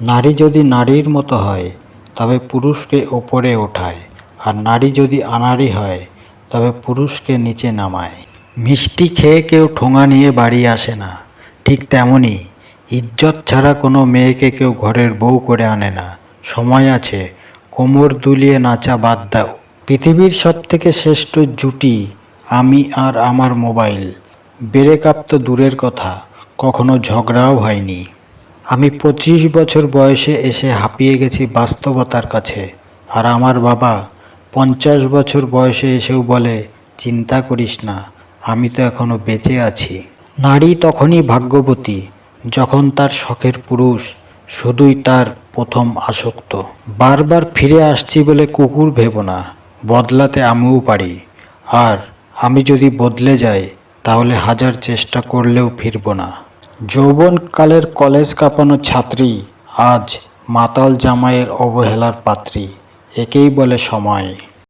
নারী যদি নারীর মতো হয়, তবে পুরুষকে ওপরে ওঠায়, আর নারী যদি আনাড়ি হয়, তবে পুরুষকে নিচে নামায়। মিষ্টি খেয়ে কেউ ঠোঙা নিয়ে বাড়ি আসে না। ঠিক তেমনই ইজ্জত ছাড়া কোনো মেয়েকে কেউ ঘরের বউ করে আনে না। সময় আছে, কোমর দুলিয়ে নাচা বাদ দাও। পৃথিবীর সব থেকে শ্রেষ্ঠ জুটি আমি আর আমার মোবাইল। ব্রেকআপ তো দূরের কথা, কখনো ঝগড়াও হয়নি। আমি পঁচিশ বছর বয়সে এসে হাঁপিয়ে গেছি বাস্তবতার কাছে। আর আমার বাবা পঞ্চাশ বছর বয়সে এসেও বলে, চিন্তা করিস না, আমি তো এখনও বেঁচে আছি। নারী তখনই ভাগ্যবতী, যখন তার শখের পুরুষ, শুধুই তার প্রথম আসক্ত। বারবার ফিরে আসছি বলে কুকুর ভেবো না, বদলাতে আমিও পারি। আর আমি যদি বদলে যাই, তাহলে হাজার চেষ্টা করলেও ফিরব না। যৌবনকালের কলেজ কাঁপানো ছাত্রী আজ মাতাল জামাইয়ের অবহেলার পাত্রী। একেই বলে সময়।